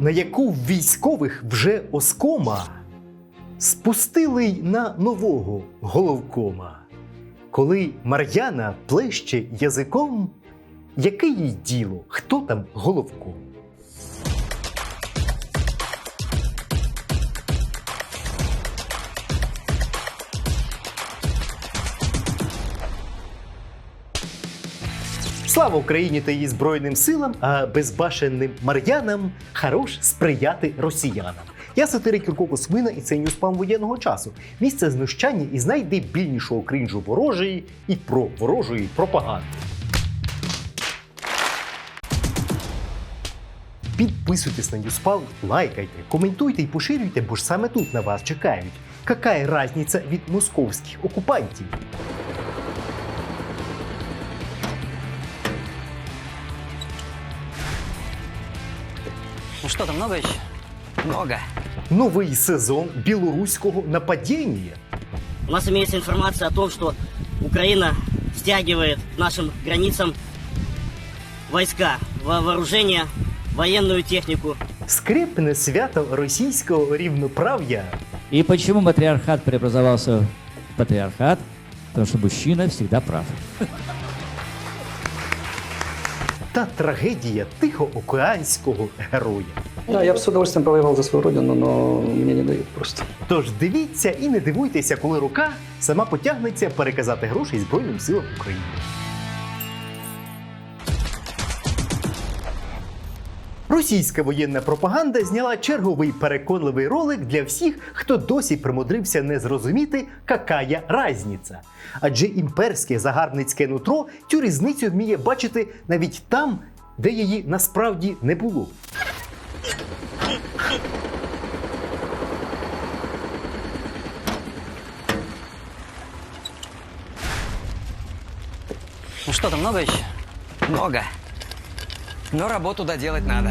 На яку військових вже оскома, спустили й на нового головкома. Коли Мар'яна плеще язиком, яке їй діло, хто там головком? Слава Україні та її Збройним силам, а безбашенним мар'янам хорош сприяти росіянам. Я сатирик Юрко Космина і це Ньюспам воєнного часу. Місце знущання із найдебільнішого крінжу ворожої і про ворожої пропаганди. Підписуйтесь на Ньюспам, лайкайте, коментуйте і поширюйте, бо ж саме тут на вас чекають. Какая разниця від московських окупантів? Ну что там, много еще? Много. Новий сезон білоруського нападіння. У нас имеется информация о том, что Украина стягивает к нашим границам войска, во- вооружение, военную технику. Скрепне свято російського рівноправ'я. И почему матриархат преобразовался в патриархат? Потому что мужчина всегда прав. Та трагедія тихоокеанського героя. Да, я б з удовольствием повоював за свою родину, но мені не дають просто. Тож дивіться і не дивуйтеся, коли рука сама потягнеться переказати гроші Збройним силам України. Російська воєнна пропаганда зняла черговий переконливий ролик для всіх, хто досі примудрився не зрозуміти, какая разниця. Адже імперське загарбницьке нутро цю різницю вміє бачити навіть там, де її насправді не було. Ну что там, много еще? Много. Но работу доделать надо.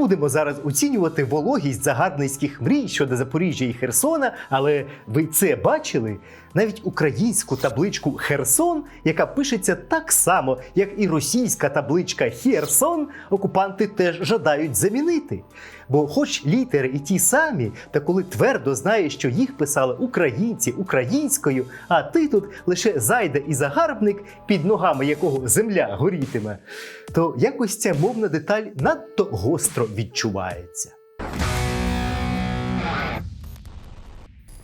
Будемо зараз оцінювати вологість загарбницьких мрій щодо Запоріжжя і Херсона, але ви це бачили? Навіть українську табличку Херсон, яка пишеться так само, як і російська табличка Херсон, окупанти теж жадають замінити. Бо, хоч літери і ті самі, та коли твердо знаєш, що їх писали українці українською, а ти тут лише зайде і загарбник, під ногами якого земля горітиме, то якось ця мовна деталь надто гостро відчувається.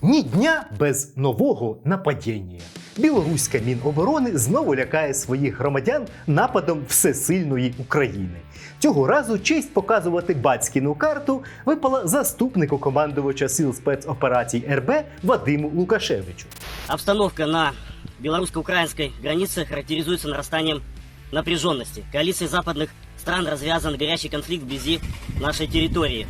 Ні дня без нового нападіння. Білоруська Міноборони знову лякає своїх громадян нападом всесильної України. Цього разу честь показувати батькіну карту випала заступнику командувача сил спецоперацій РБ Вадиму Лукашевичу. Обстановка на белорусско-украинской границе характеризуется нарастанием напряженности. Коалицией западных стран развязан горячий конфликт вблизи нашей территории.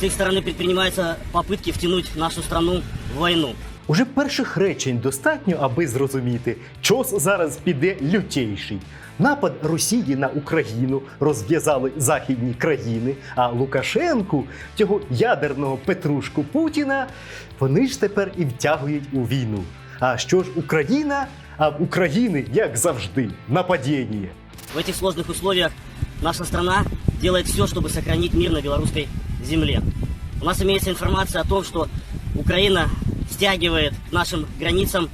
С их стороны предпринимаются попытки втянуть нашу страну в войну. Уже перших речень достатньо, аби зрозуміти, чос зараз піде лютейший. Напад Росії на Україну розв'язали західні країни, а Лукашенку, цього ядерного Петрушку Путіна, вони ж тепер і втягують у війну. А що ж Україна? А в України, як завжди, нападіння. В этих сложных условиях наша страна делает все, чтобы сохранить мир на белорусской земле. У нас имеется информация о том, что Украина стягивает к нашим границам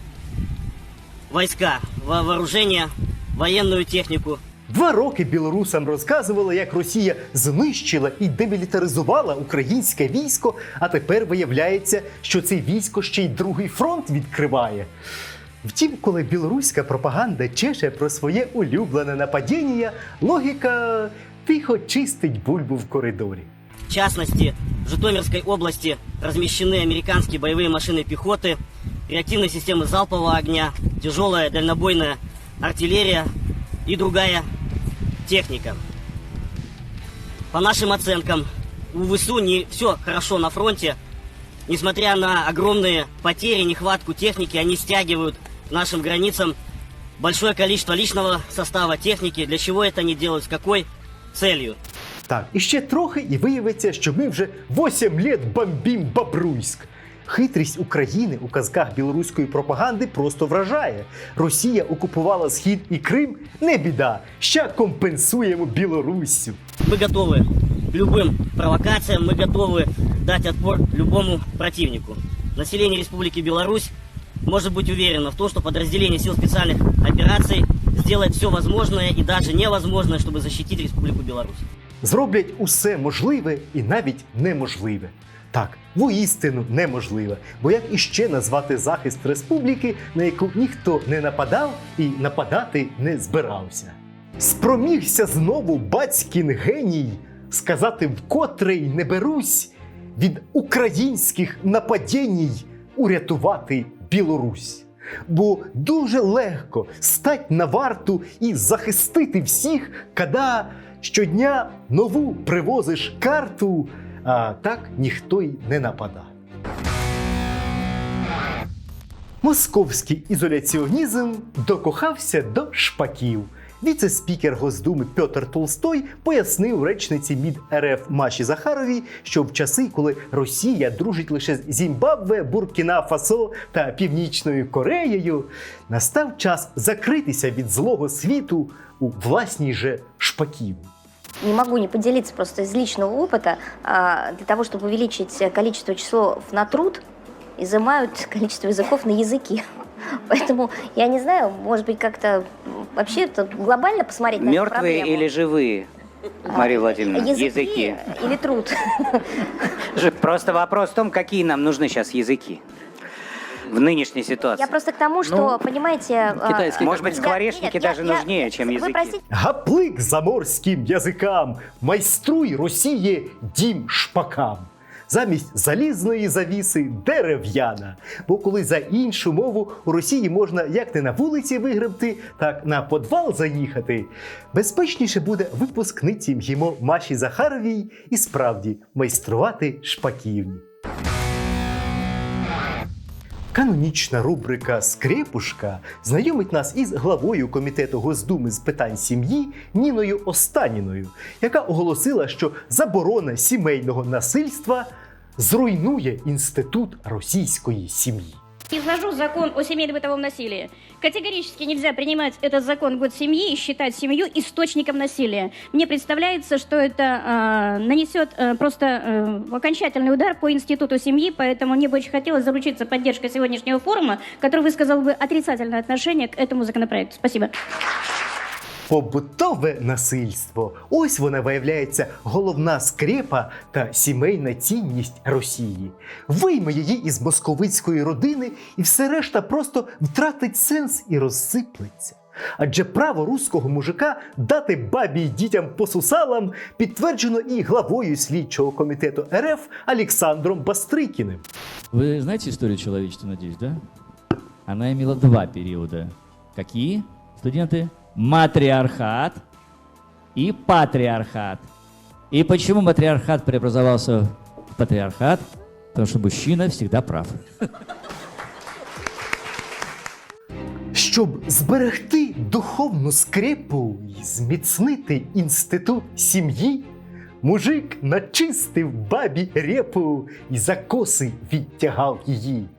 войска, во- вооружение, военную технику. Два роки білорусам розказували, як Росія знищила і демілітаризувала українське військо, а тепер виявляється, що це військо ще й другий фронт відкриває. Втім, коли білоруська пропаганда чеше про своє улюблене нападіння, логіка тихо чистить бульбу в коридорі. В частности, в Житомирской области размещены американские боевые машины пехоты, реактивные системы залпового огня, тяжелая дальнобойная артиллерия и другая техника. По нашим оценкам, у ВСУ не все хорошо на фронте. несмотря на огромные потери, нехватку техники, они стягивают нашим границам большое количество личного состава техники. Для чего это они делают, с какой целью? Так, і ще трохи, і виявиться, що ми вже 8 літ бомбім Бобруйськ. Хитрість України у казках білоруської пропаганди просто вражає. Росія окупувала схід і Крим не біда. Ще компенсуємо Білоруссю. Мы готовы к любым провокациям, мы готовы дать отпор любому противнику. Население Республики Беларусь может быть уверено в том, что подразделение сил специальных операций сделает все возможное и даже невозможное, чтобы защитить Республику Беларусь. Зроблять усе можливе і навіть неможливе. Так, воістину неможливе. Бо як іще назвати захист республіки, на яку ніхто не нападав і нападати не збирався? Спромігся знову батькін геній сказати вкотре й не берусь від українських нападінь урятувати Білорусь. Бо дуже легко стать на варту і захистити всіх, когда щодня нову привозиш карту, а так ніхто й не напада. Московський ізоляціонізм докохався до шпаків. Віце-спікер Госдуми Петр Толстой пояснив речниці МІД РФ Маші Захаровій, що в часи, коли Росія дружить лише з Зімбабве, Буркіна Фасо та Північною Кореєю, настав час закритися від злого світу у власній же шпаків. Не могу не поделиться просто из личного опыта. А, Для того, чтобы увеличить количество часов на труд, изымают количество языков на языки. Поэтому я не знаю, может быть, как-то м, вообще это глобально посмотреть на эту Мертвые проблему. или живые, Мария Владимировна? Языки или труд? Же Просто вопрос в том, какие нам нужны сейчас языки в нынешней ситуации. Я просто к тому, что, понимаете... а, китайский Может быть, я- скворечники нет, я- даже я- нужнее, чем Вы языки. простите, Гаплик заморським язикам, майструй Росії дім шпакам. Замість залізної завіси дерев'яна. Бо коли за іншу мову у Росії можна як не на вулиці вигребти, так на подвал заїхати. Безпечніше буде випускниці МГІМО Маші Захаровій і справді майструвати шпаківні. Канонічна рубрика Скрепушка знайомить нас із главою комітету Госдуми з питань сім'ї Ніною Останіною, яка оголосила, що заборона сімейного насильства зруйнує інститут російської сім'ї. Изложу закон о семейном бытовом насилии. Категорически нельзя принимать этот закон год семьи и считать семью источником насилия. Мне представляется, что это э, нанесет э, просто э, окончательный удар по институту семьи, поэтому мне бы очень хотелось заручиться поддержкой сегодняшнего форума, который высказал бы отрицательное отношение к этому законопроекту. Спасибо. Побутове насильство. Ось вона виявляється головна скрепа та сімейна цінність Росії. Вийме її із московицької родини, і все решта просто втратить сенс і розсиплеться. Адже право руського мужика дати бабі й дітям по сусалам підтверджено і главою слідчого комітету РФ Олександром Бастрикіним. Вы знаете историю человечества, надеюсь, да? Она имела два периода. Какие, студенты? Матриархат и патриархат. И почему матриархат преобразовался в патриархат? Потому что мужчина всегда прав. Щоб зберегти духовну скрепу і зміцнити інститут сім'ї, мужик начистив бабі репу і за коси відтягав її.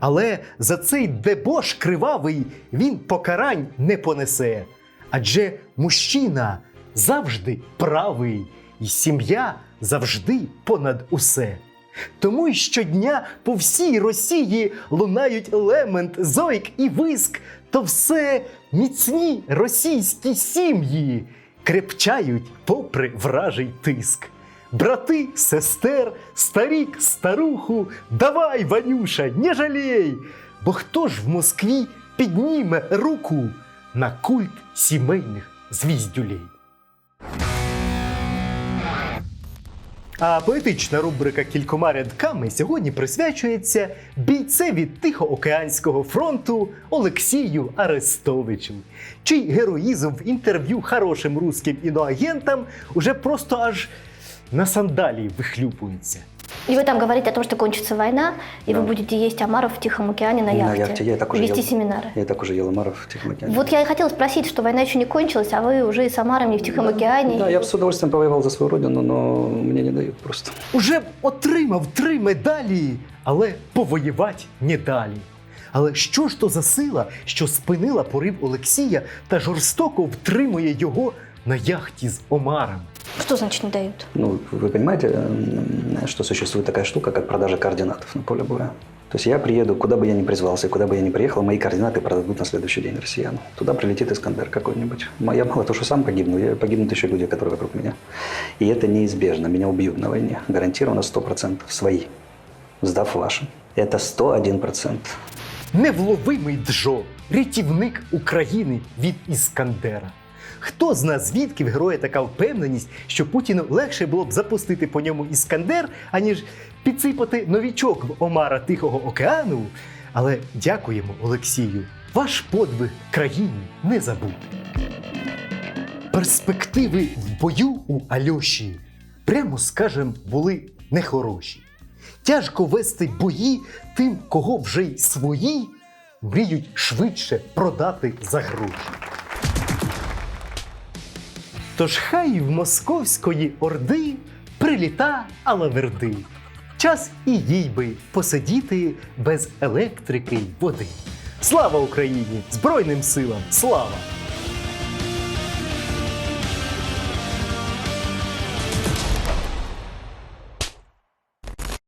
Але за цей дебош кривавий він покарань не понесе. Адже мужчина завжди правий, і сім'я завжди понад усе. Тому й щодня по всій Росії лунають лемент, зойк і виск, то все міцні російські сім'ї крепчають попри вражий тиск. Брати, сестер, старік, старуху, давай, Ванюша, не жалій! Бо хто ж в Москві підніме руку на культ сімейних звіздюлей? А поетична рубрика кількома рядками сьогодні присвячується бійцеві Тихоокеанського фронту Олексію Арестовичу, чий героїзм в інтерв'ю хорошим руським іноагентам уже просто аж на сандалії вихлюпується. И вы там говорите о том, что кончится война, и Да. вы будете есть омаров в Тихом океане на На яхте. яхте я и так уже Вести ел. семинары. Я и так уже ел омаров в Тихом океане. Вот я и хотела спросить, что война еще не кончилась, а вы уже и с омарами в Тихом океане. Да, и- я бы с удовольствием повоевал за свою родину, но мне не дают просто. Уже б отримав три медалі, але повоювати не далі. Але що ж то за сила, що спинила порив Олексія та жорстоко втримує його на яхті з Омаром? Что значит не дают? Ну, вы понимаете, м, что существует такая штука, как продажа координатов на поле боя. То есть я приеду, куда бы я ни призвался, куда бы я ни приехал, мои координаты продадут на следующий день россиян. Туда прилетит Искандер какой-нибудь. М- Я мало того, что сам погибну, я погибнут еще люди, которые вокруг меня. И это неизбежно. Меня убьют на войне. Гарантированно 100% свои, сдав вашим. Это 101%. Невловимий Джо, рятівник України від Іскандера. Хто зна, звідки в героя така впевненість, що Путіну легше було б запустити по ньому Іскандер, аніж підсипати новічок в Омара Тихого океану? Але дякуємо Олексію. Ваш подвиг країні не забути. Перспективи в бою у Альоші, прямо скажем, були нехороші. Тяжко вести бої тим, кого вже й свої мріють швидше продати за гроші. Тож хай в московської орди приліта Алаверди. Час і їй би посидіти без електрики й води. Слава Україні! Збройним силам! Слава!